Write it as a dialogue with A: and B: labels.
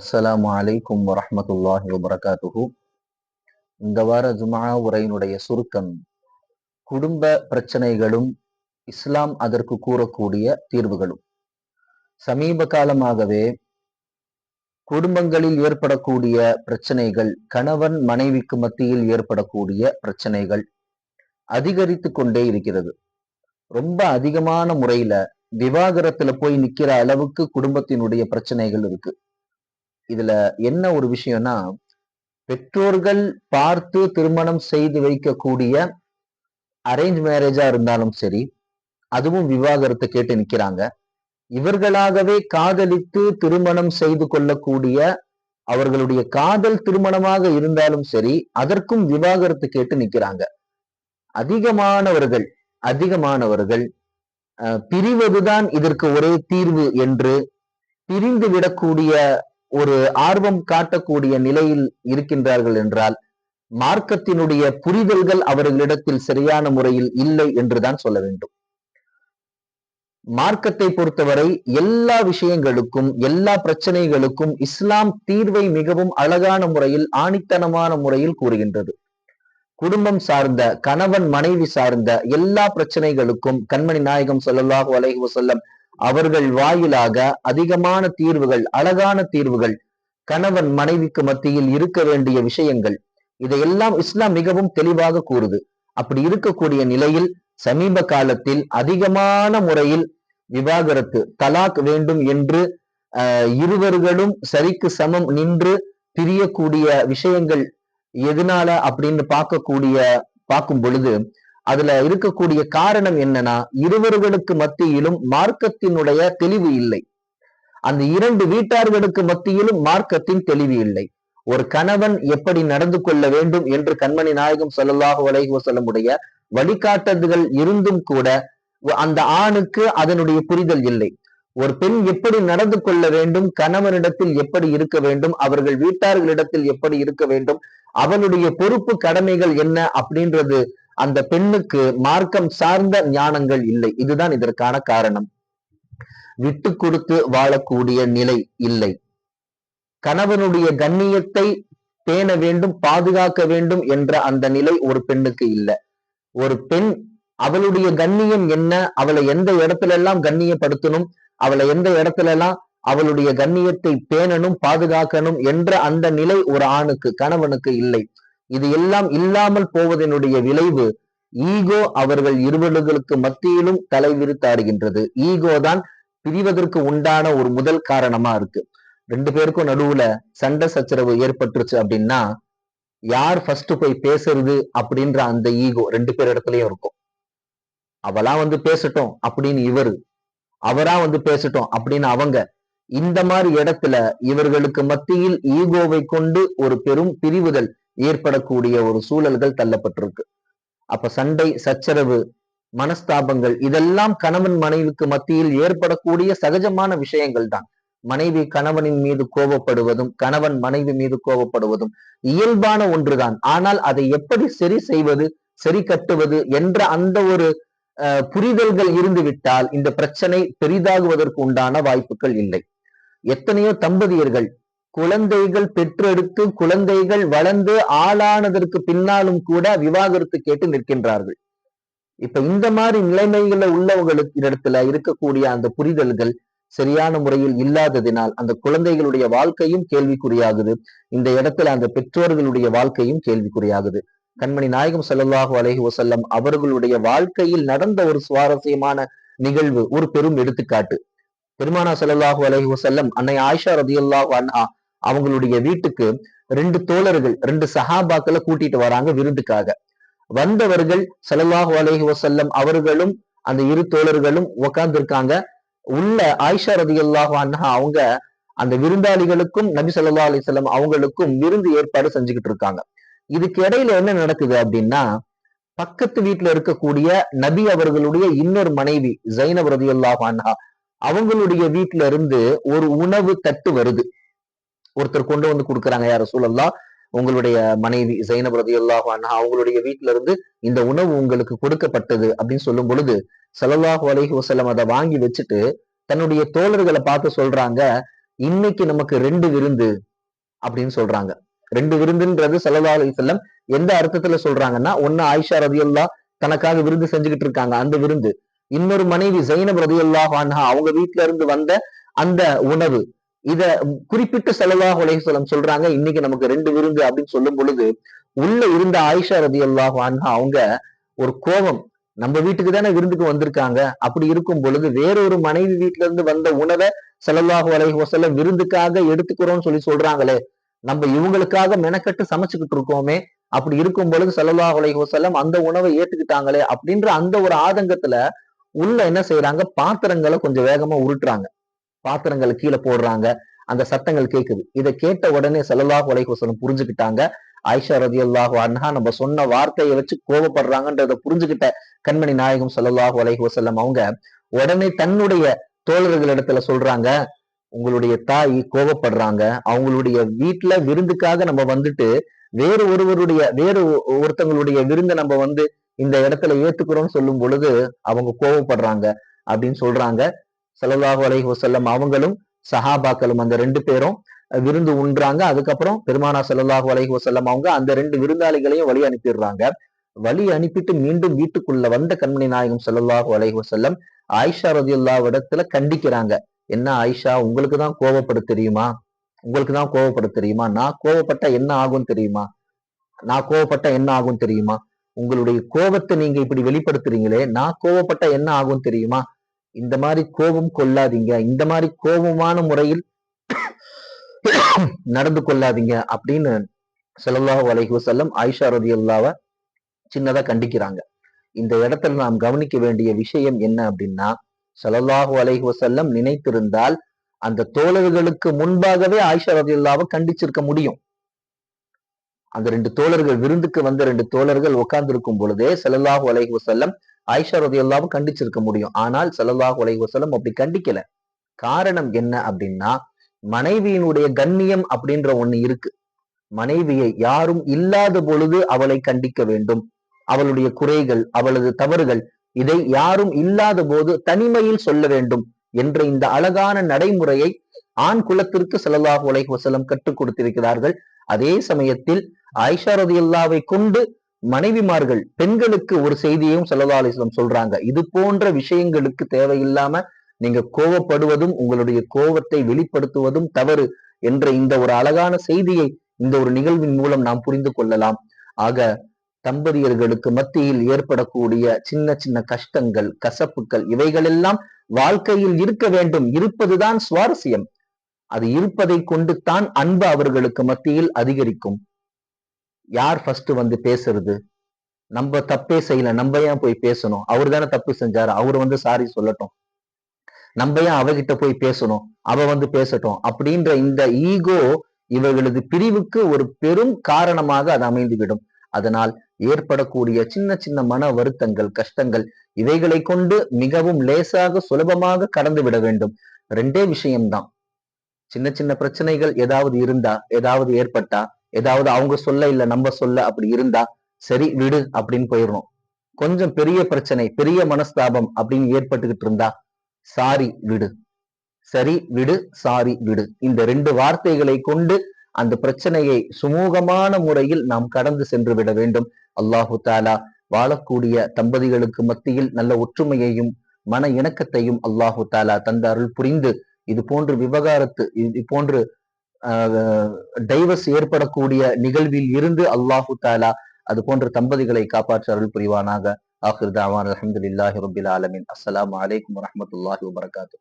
A: அஸ்ஸலாமு அலைக்கும் வரமத்துல்லாஹி வபரகாத்துஹு. இந்த வார ஜுமா உரையினுடைய சுருக்கம் குடும்ப பிரச்சனைகளும் இஸ்லாம் அதற்கு கூறக்கூடிய தீர்வுகளும். சமீப காலமாகவே குடும்பங்களில் ஏற்படக்கூடிய பிரச்சனைகள் கணவன் மனைவிக்கு மத்தியில் ஏற்படக்கூடிய பிரச்சனைகள் அதிகரித்து கொண்டே இருக்கிறது. ரொம்ப அதிகமான முறையில விவாகரத்துல போய் நிக்கிற அளவுக்கு குடும்பத்தினுடைய பிரச்சனைகள் இருக்கு. இதுல என்ன ஒரு விஷயம்னா பெற்றோர்கள் பார்த்து திருமணம் செய்து வைக்கக்கூடிய அரேஞ்ச் மேரேஜா இருந்தாலும் சரி அதுவும் விவாகரத்தை கேட்டு நிக்கிறாங்க. இவர்களாகவே காதலித்து திருமணம் செய்து கொள்ளக்கூடிய அவர்களுடைய காதல் திருமணமாக இருந்தாலும் சரி அதற்கும் விவாகரத்து கேட்டு நிக்கிறாங்க. அதிகமானவர்கள் அதிகமானவர்கள் பிரிவதுதான் இதற்கு ஒரே தீர்வு என்று பிரிந்து விடக்கூடிய ஒரு ஆர்வம் காட்டக்கூடிய நிலையில் இருக்கின்றார்கள் என்றால் மார்க்கத்தினுடைய புரிதல்கள் அவர்களிடத்தில் சரியான முறையில் இல்லை என்றுதான் சொல்ல வேண்டும். மார்க்கத்தை பொறுத்தவரை எல்லா விஷயங்களுக்கும் எல்லா பிரச்சனைகளுக்கும் இஸ்லாம் தீர்வை மிகவும் அழகான முறையில் ஆணித்தனமான முறையில் கூறுகின்றது. குடும்பம் சார்ந்த கணவன் மனைவி சார்ந்த எல்லா பிரச்சனைகளுக்கும் கண்மணி நாயகம் ஸல்லல்லாஹு அலைஹி வஸல்லம் அவர்கள் வாயிலாக அதிகமான தீர்வுகள் அழகான தீர்வுகள் கணவன் மனைவிக்கு மத்தியில் இருக்க வேண்டிய விஷயங்கள். இதையெல்லாம் இஸ்லாம் மிகவும் தெளிவாக கூறுது. அப்படி இருக்கக்கூடிய நிலையில் சமீப காலத்தில் அதிகமான முறையில் விவாகரத்து தலாக் வேண்டும் என்று இருவர்களும் சரிக்கு சமம் நின்று பிரியக்கூடிய விஷயங்கள் எதனால அப்படின்னு பார்க்கக்கூடிய பார்க்கும் பொழுது அதுல இருக்கக்கூடிய காரணம் என்னன்னா இருவர்களுக்கு மத்தியிலும் மார்க்கத்தினுடைய தெளிவு இல்லை. அந்த இரண்டு வீட்டார்களுக்கு மத்தியிலும் மார்க்கத்தின் தெளிவு இல்லை. ஒரு கணவன் எப்படி நடந்து கொள்ள வேண்டும் என்று கண்மணி நாயகம் சொல்லலாக அலைஹி வஸல்லமுடைய வழிகாட்டுதல்கள் இருந்தும் கூட அந்த ஆணுக்கு அதனுடைய புரிதல் இல்லை. ஒரு பெண் எப்படி நடந்து கொள்ள வேண்டும் கணவனிடத்தில் எப்படி இருக்க வேண்டும் அவர்கள் வீட்டார்களிடத்தில் எப்படி இருக்க வேண்டும் அவனுடைய பொறுப்பு கடமைகள் என்ன அப்படின்றது அந்த பெண்ணுக்கு மார்க்கம் சார்ந்த ஞானங்கள் இல்லை. இதுதான் இதற்கான காரணம். விட்டு கொடுத்து வாழக்கூடிய நிலை இல்லை. கணவனுடைய கண்ணியத்தை பேண வேண்டும் பாதுகாக்க வேண்டும் என்ற அந்த நிலை ஒரு பெண்ணுக்கு இல்லை. ஒரு பெண் அவளுடைய கண்ணியம் என்ன? அவளை எந்த இடத்துல எல்லாம் கண்ணியப்படுத்தணும்? அவளை எந்த இடத்துல எல்லாம் அவளுடைய கண்ணியத்தை பேணணும் பாதுகாக்கணும் என்ற அந்த நிலை ஒரு ஆணுக்கு கணவனுக்கு இல்லை. இது எல்லாம் இல்லாமல் போவதனுடைய விளைவு ஈகோ அவர்கள் இருவர்களுக்கு மத்தியிலும் தலைவிரித்தாடுகின்றது ஈகோ தான் பிரிவதற்கு உண்டான ஒரு முதல் காரணமா இருக்கு. ரெண்டு பேருக்கும் நடுவுல சண்டை சச்சரவு ஏற்பட்டுருச்சு அப்படின்னா யார் ஃபர்ஸ்ட் போய் பேசுறது அப்படின்ற அந்த ஈகோ ரெண்டு பேர் இடத்துலயும் இருக்கும். அவளா வந்து பேசட்டும் அப்படின்னு இவரு. அவரா வந்து பேசட்டும் அப்படின்னு அவங்க. இந்த மாதிரி இடத்துல இவர்களுக்கு மத்தியில் ஈகோவை கொண்டு ஒரு பெரும் பிரிவுதல் ஏற்படக்கூடிய ஒரு சூழல்கள் தள்ளப்பட்டிருக்கு. அப்ப சண்டை சச்சரவு மனஸ்தாபங்கள் இதெல்லாம் கணவன் மனைவிக்கு மத்தியில் ஏற்படக்கூடிய சகஜமான விஷயங்கள் தான். மனைவி கணவனின் மீது கோபப்படுவதும் கணவன் மனைவி மீது கோபப்படுவதும் இயல்பான ஒன்றுதான். ஆனால் அதை எப்படி சரி செய்வது சரி கட்டுவது என்ற அந்த ஒரு அஹ், புரிதல்கள் இருந்துவிட்டால் இந்த பிரச்சனை பெரிதாகுவதற்கு உண்டான வாய்ப்புகள் இல்லை. எத்தனையோ தம்பதியர்கள் குழந்தைகள் பெற்றெடுத்து குழந்தைகள் வளர்ந்து ஆளானதற்கு பின்னாலும் கூட விவாகரத்து கேட்டு நிற்கின்றார்கள். இப்ப இந்த மாதிரி நிலைமைகள்ல உள்ளவங்களுக்கு இடத்துல இருக்கக்கூடிய அந்த புரிதல்கள் சரியான முறையில் இல்லாததினால் அந்த குழந்தைகளுடைய வாழ்க்கையும் கேள்விக்குறியாகுது. இந்த இடத்துல அந்த பெற்றோர்களுடைய வாழ்க்கையும் கேள்விக்குறியாகுது. கண்மணி நாயகம் ஸல்லல்லாஹு அலைஹி வசல்லம் அவர்களுடைய வாழ்க்கையில் நடந்த ஒரு சுவாரஸ்யமான நிகழ்வு ஒரு பெரும் எடுத்துக்காட்டு. பெருமானா செல்லல்லாஹு அலைஹி வசல்லம் அன்னை ஆயிஷா ரதியல்லாஹு அன்ஹா அவங்களுடைய வீட்டுக்கு ரெண்டு தோழர்கள் ரெண்டு சஹாபாக்களை கூட்டிட்டு வராங்க விருந்துக்காக. வந்தவர்கள் ஸல்லல்லாஹு அலைஹி வசல்லம் அவர்களும் அந்த இரு தோழர்களும் உட்கார்ந்து இருக்காங்க உள்ள ஆயிஷா ரதியல்லாஹு அன்ஹா அவங்க அந்த விருந்தாளிகளுக்கும் நபி சொல்லா அலைஹி அவங்களுக்கும் விருந்து ஏற்பாடு செஞ்சுக்கிட்டு இருக்காங்க. இதுக்கு இடையில என்ன நடக்குது அப்படின்னா பக்கத்து வீட்டுல இருக்கக்கூடிய நபி அவர்களுடைய இன்னொரு மனைவி ஜைனப் ரதியல்லாஹு அன்ஹா அவங்களுடைய வீட்டுல இருந்து ஒரு உணவு தட்டு வருது. ஒருத்தர் கொண்டு வந்து கொடுக்குறாங்க யார் சூழல்லா உங்களுடைய மனைவி ஜைனப் ரதியல்லாஹு அண்ணா அவங்களுடைய வீட்டுல இருந்து இந்த உணவு உங்களுக்கு கொடுக்கப்பட்டது அப்படின்னு சொல்லும் பொழுது சலல்லாஹு அலஹி வசலம் அதை வாங்கி வச்சுட்டு தன்னுடைய தோழர்களை பார்த்து சொல்றாங்க இன்னைக்கு நமக்கு ரெண்டு விருந்து அப்படின்னு சொல்றாங்க. ரெண்டு விருந்துன்றது சல்லா அலி செல்லம் எந்த அர்த்தத்துல சொல்றாங்கன்னா ஒன்னு ஆயிஷா ரதியுல்லா தனக்காக விருந்து செஞ்சுக்கிட்டு இருக்காங்க அந்த விருந்து. இன்னொரு மனைவி ஜைனப் ரதியுல்லா ஹான்ஹா அவங்க வீட்டுல இருந்து வந்த அந்த உணவு இத குறிப்பிட்டு சல்லல்லாஹு உலகம் சொல்றாங்க. இன்னைக்கு நமக்கு ரெண்டு விருந்து அப்படின்னு சொல்லும் பொழுது உள்ள இருந்த ஆயிஷா ரதி அல்லாஹ் அவங்க ஒரு கோபம் நம்ம வீட்டுக்கு தானே விருந்துக்கு வந்திருக்காங்க. அப்படி இருக்கும் பொழுது வேறொரு மனைவி வீட்டுல இருந்து வந்த உணவை செலவாக அலைஹி வஸல்லம் விருந்துக்காக எடுத்துக்கிறோம்னு சொல்லி சொல்றாங்களே நம்ம இவங்களுக்காக மெனக்கட்டு சமைச்சுக்கிட்டு இருக்கோமே அப்படி இருக்கும் பொழுது செலவாக உலகம் வஸல்லம் அந்த உணவை ஏத்துக்கிட்டாங்களே அப்படின்ற அந்த ஒரு ஆதங்கத்துல உள்ள என்ன செய்யறாங்க பாத்திரங்களை கொஞ்சம் வேகமா உருட்டுறாங்க. பாத்திரங்களை கீழே போடுறாங்க. அந்த சத்தங்கள் கேக்குது. இதை கேட்ட உடனே சல்லல்லாஹு அலைஹி புரிஞ்சுக்கிட்டாங்க. ஆயிஷா ரதி அல்லாஹு அன்ஹா நம்ம சொன்ன வார்த்தையை வச்சு கோபப்படுறாங்கன்றத புரிஞ்சுக்கிட்ட கண்மணி நாயகம் சல்லல்லாஹு அலைஹி அவங்க உடனே தன்னுடைய தோழர்கள் இடத்துல சொல்றாங்க உங்களுடைய தாய் கோபப்படுறாங்க. அவங்களுடைய வீட்டுல விருந்துக்காக நம்ம வந்துட்டு வேறு ஒருவருடைய வேறு ஒருத்தங்களுடைய விருந்தை நம்ம வந்து இந்த இடத்துல ஏத்துக்கிறோம்னு சொல்லும் பொழுது அவங்க கோபப்படுறாங்க. அப்படின்னு சொல்றாங்க. செலவாக அலைஹி செல்லம் அவங்களும் சஹாபாக்களும் அந்த ரெண்டு பேரும் விருந்து உண்றாங்க. அதுக்கப்புறம் பெருமானா சல்லாஹூ அலைஹி வசல்லம் அவங்க அந்த ரெண்டு விருந்தாளிகளையும் வழி அனுப்பிடுறாங்க. வழி அனுப்பிட்டு மீண்டும் வீட்டுக்குள்ள வந்த கண்மணி நாயகம் சல்லாஹூ வலைகோ வசல்லம் ஆயிஷா ரதியுல்லா இடத்துல கண்டிக்கிறாங்க. என்ன ஆயிஷா உங்களுக்கு தான் கோவப்பட தெரியுமா? உங்களுக்கு தான் கோவப்பட தெரியுமா? நான் கோவப்பட்ட என்ன ஆகும் தெரியுமா? நான் கோவப்பட்ட என்ன ஆகும் தெரியுமா? உங்களுடைய கோபத்தை நீங்க இப்படி வெளிப்படுத்துறீங்களே நான் கோவப்பட்ட என்ன ஆகும் தெரியுமா? இந்த மாதிரி கோபம் கொள்ளாதீங்க இந்த மாதிரி கோபமான முறையில் நடந்து கொள்ளாதீங்க அப்படின்னு செல்லல்லாஹு அலைஹி வசல்லம் ஆயிஷா ரதி அல்லாவ சின்னதா கண்டிக்கிறாங்க. இந்த இடத்துல நாம் கவனிக்க வேண்டிய விஷயம் என்ன அப்படின்னா சல்லல்லாஹு அலைஹி வசல்லம் நினைத்திருந்தால் அந்த தோழர்களுக்கு முன்பாகவே ஆயிஷா ரதி அல்லாவை கண்டிச்சிருக்க முடியும். அந்த ரெண்டு தோழர்கள் விருந்துக்கு வந்த ரெண்டு தோழர்கள் உட்கார்ந்து இருக்கும் பொழுதே செலல்லாஹு அலைஹி வசல்லம் ஆயிஷா ரதி எல்லாவும் கண்டிச்சிருக்க முடியும். ஆனால் செல்லல்லாஹு அலைஹி வசல்லம் அப்படி கண்டிக்கல. காரணம் என்ன அப்படின்னா மனைவியினுடைய கண்ணியம் அப்படின்ற ஒண்ணு இருக்கு. மனைவியை யாரும் இல்லாத பொழுது அவளை கண்டிக்க வேண்டும். அவளுடைய குறைகள் அவளது தவறுகள் இதை யாரும் இல்லாத போது தனிமையில் சொல்ல வேண்டும் என்ற இந்த அழகான நடைமுறையை ஆண் குலத்திற்கு செல்லல்லாஹ் உலக வசலம் கற்றுக் கொடுத்திருக்கிறார்கள். அதே சமயத்தில் ஆயிஷா ரதியுல்லாவை கொண்டு மனைவிமார்கள் பெண்களுக்கு ஒரு செய்தியையும் செல்லல்லா அலிஸ்லம் சொல்றாங்க. இது போன்ற விஷயங்களுக்கு தேவையில்லாம நீங்க கோவப்படுவதும் உங்களுடைய கோபத்தை வெளிப்படுத்துவதும் தவறு என்ற இந்த ஒரு அழகான செய்தியை இந்த ஒரு நிகழ்வின் மூலம் நாம் புரிந்து கொள்ளலாம். ஆக தம்பதியர்களுக்கு மத்தியில் ஏற்படக்கூடிய சின்ன சின்ன கஷ்டங்கள் கசப்புகள் இவைகளெல்லாம் வாழ்க்கையில் இருக்க வேண்டும். இருப்பதுதான் சுவாரஸ்யம். அது இருப்பதை கொண்டு தான் அன்பு அவர்களுக்கு மத்தியில் அதிகரிக்கும். யார் ஃபர்ஸ்ட் வந்து பேசுறது? நம்ம தப்பே செய்யல நம்ம ஏன் போய் பேசணும்? அவர் தானே தப்பு செஞ்சாரு. அவர் வந்து சாரி சொல்லட்டும். நம்ம ஏன் அவகிட்ட போய் பேசணும்? அவ வந்து பேசட்டும். அப்படின்ற இந்த ஈகோ இவர்களது பிரிவுக்கு ஒரு பெரும் காரணமாக அது அமைந்துவிடும். அதனால் ஏற்படக்கூடிய சின்ன சின்ன மன வருத்தங்கள் கஷ்டங்கள் இவைகளை கொண்டு மிகவும் லேசாக சுலபமாக கடந்து விட வேண்டும். ரெண்டே விஷயம்தான். சின்ன சின்ன பிரச்சனைகள் ஏதாவது இருந்தா ஏதாவது ஏற்பட்டா ஏதாவது அவங்க சொல்ல இல்ல நம்ம சொல்ல அப்படி இருந்தா சரி விடு அப்படின்னு போயிடணும் கொஞ்சம் பெரிய பிரச்சனை பெரிய மனஸ்தாபம் அப்படின்னு ஏற்பட்டுக்கிட்டு இருந்தா சாரி விடு. சரி விடு சாரி விடு. இந்த ரெண்டு வார்த்தைகளை கொண்டு அந்த பிரச்சனையை சுமூகமான முறையில் நாம் கடந்து சென்று விட வேண்டும். அல்லாஹு தாலா வாழக்கூடிய தம்பதிகளுக்கு மத்தியில் நல்ல ஒற்றுமையையும் மன இணக்கத்தையும் அல்லாஹு தாலா தந்த அருள் புரிந்து இது போன்று விவகாரத்து இது போன்று டைவர்ஸ் ஏற்படக்கூடிய நிகழ்வில் இருந்து அல்லாஹு தாலா அது போன்ற தம்பதிகளை காப்பாற்ற அருள் புரிவானாக. ஆஹிர் தாவான் அலமதுல்லாஹி ரபில் ஆலமின். அஸ்லாம் வலைக்கம் வரமத்துல்லாஹி வபரகாத்து